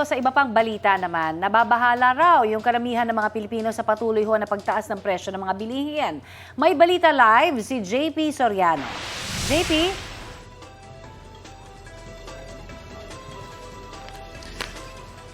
Ito sa iba pang balita naman, nababahala raw yung karamihan ng mga Pilipino sa patuloy ho na pagtaas ng presyo ng mga bilihin. May balita live si JP Soriano. JP?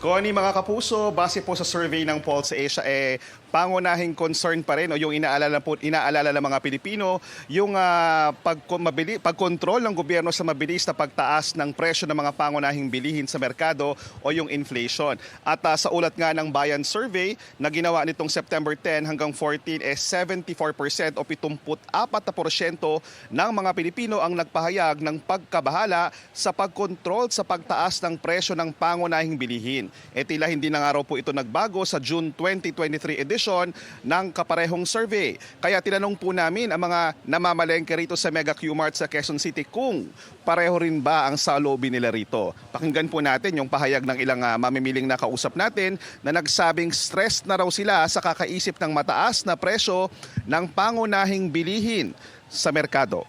Connie, mga kapuso, base po sa survey ng Pulse Asia, eh, pangunahing concern pa rin o yung inaalala, po, inaalala ng mga Pilipino, yung ah, pag, mabili, pagkontrol ng gobyerno sa mabilis na pagtaas ng presyo ng mga pangunahing bilihin sa merkado o yung inflation. At ah, sa ulat nga ng Bayan Survey na ginawa nitong September 10 hanggang 14, eh, 74% o 74% ng mga Pilipino ang nagpahayag ng pagkabahala sa pagkontrol sa pagtaas ng presyo ng pangunahing bilihin. E tila hindi na nga raw po ito nagbago sa June 2023 edition ng kaparehong survey. Kaya tinanong po namin ang mga namamalengke rito sa Mega Q-Mart sa Quezon City kung pareho rin ba ang saloobin nila rito. Pakinggan po natin yung pahayag ng ilang ah, mamimiling nakausap natin na nagsabing stressed na raw sila sa kakaisip ng mataas na presyo ng pangunahing bilihin sa merkado.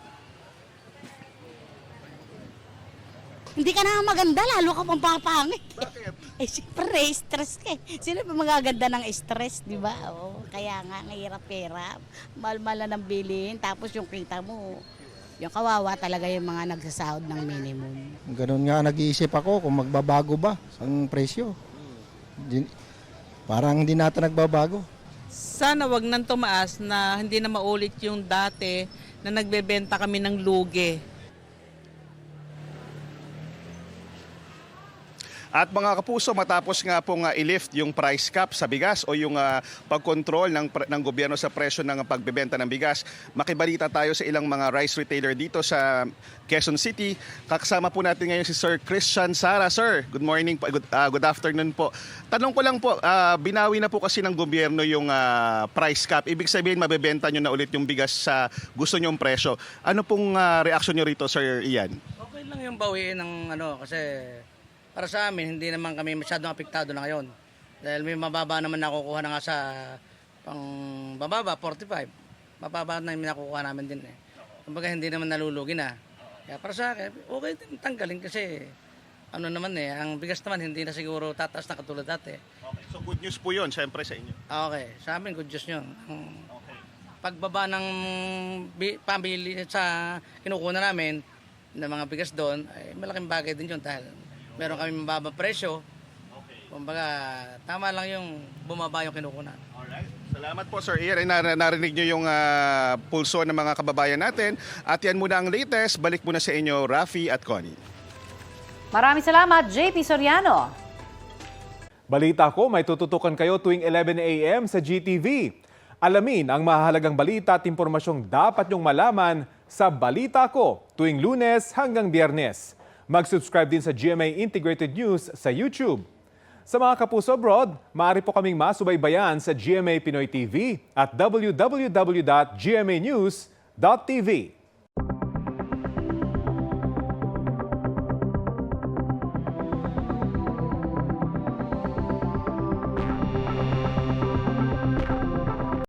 Hindi ka na maganda, lalo ka pang papangit. Bakit? Eh, siyempre, stress ka eh. Sino pa magaganda ng stress, di ba? Oo, kaya nga, ang hirap-hirap. Mahal-mahal na ng bilhin, tapos yung kita mo, yung kawawa talaga yung mga nagsasahod ng minimum. Ganun nga nag-iisip ako kung magbabago ba ang presyo. Di- parang hindi natin nagbabago. sana wag nang tumaas na hindi na maulit yung dati na nagbebenta kami ng lugi. At mga kapuso, matapos nga pong ah, i-lift yung price cap sa bigas o yung ah, pagkontrol ng, ng gobyerno sa presyo ng pagbebenta ng bigas, makibalita tayo sa ilang mga rice retailer dito sa Quezon City. Kakasama po natin ngayon si Sir Christian Sara. Sir, good morning, good, ah, good afternoon po. Tanong ko lang po, ah, binawi na po kasi ng gobyerno yung ah, price cap. Ibig sabihin, mabebenta nyo na ulit yung bigas sa gusto nyong presyo. Ano pong ah, reaksyon nyo rito, Sir Ian? Okay lang yung bawiin ng ano kasi para sa amin hindi naman kami masyadong apektado na ngayon. Dahil may mababa naman nakukuha na nga sa pang bababa 45. Mababa na yung nakukuha namin din eh. Kumbaga hindi naman nalulugi na. Kaya para sa akin, okay din tanggalin kasi ano naman eh, ang bigas naman hindi na siguro tataas na katulad dati. Okay, so good news po yun, syempre sa inyo. Ah, Okay, sa amin good news yun. Ang pagbaba ng bi- pamili sa kinukuha namin ng mga bigas doon, ay malaking bagay din yun dahil meron kami mababang presyo. Kumbaga, tama lang yung bumaba yung kinukunan. Alright. Salamat po Sir Ian. Ay, nar- narinig niyo yung ah, pulso ng mga kababayan natin. At yan muna ang latest. Balik muna sa inyo, Rafi at Connie. Maraming salamat, JP Soriano. Balita ko, may tututukan kayo tuwing 11 a.m. sa GTV. Alamin ang mahalagang balita at impormasyong dapat nyong malaman sa Balita Ko tuwing lunes hanggang biyernes. Mag-subscribe din sa GMA Integrated News sa YouTube. Sa mga kapuso abroad, maaari po kaming masubaybayan sa GMA Pinoy TV at www.gmanews.tv.